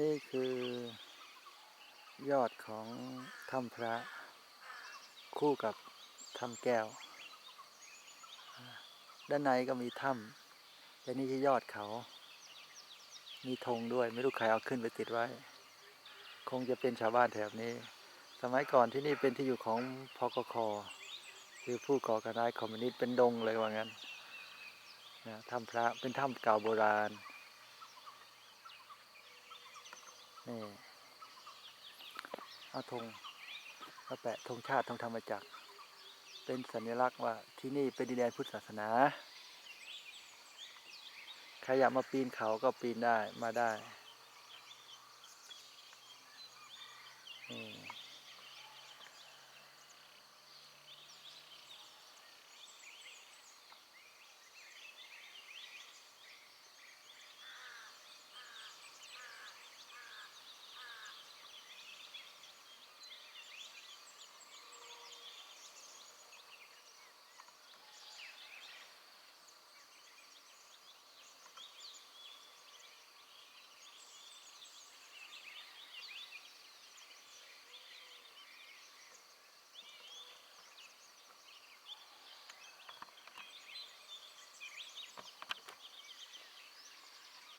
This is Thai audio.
นี่คือยอดของถ้ำพระ คู่กับถ้ำแก้ว ด้านในก็มีถ้ำแต่นี่ที่ยอดเขา มีธงด้วยไม่รู้ใครเอาขึ้นไปติดไว้ คงจะเป็นชาวบ้านแถบนี้ สมัยก่อนที่นี่เป็นที่อยู่ของพกคคือผู้ก่อการร้ายคอมมิวนิสต์เป็นดงเลยว่างั้นนะถ้ำพระเป็นถ้ำเก่าโบราณ นี่เอาธงมาแปะธงชาติธงธรรมจักร เป็นสัญลักษณ์ว่าที่นี่เป็นดินแดนพุทธศาสนา ใครอยากมาปีนเขาก็ปีนได้มาได้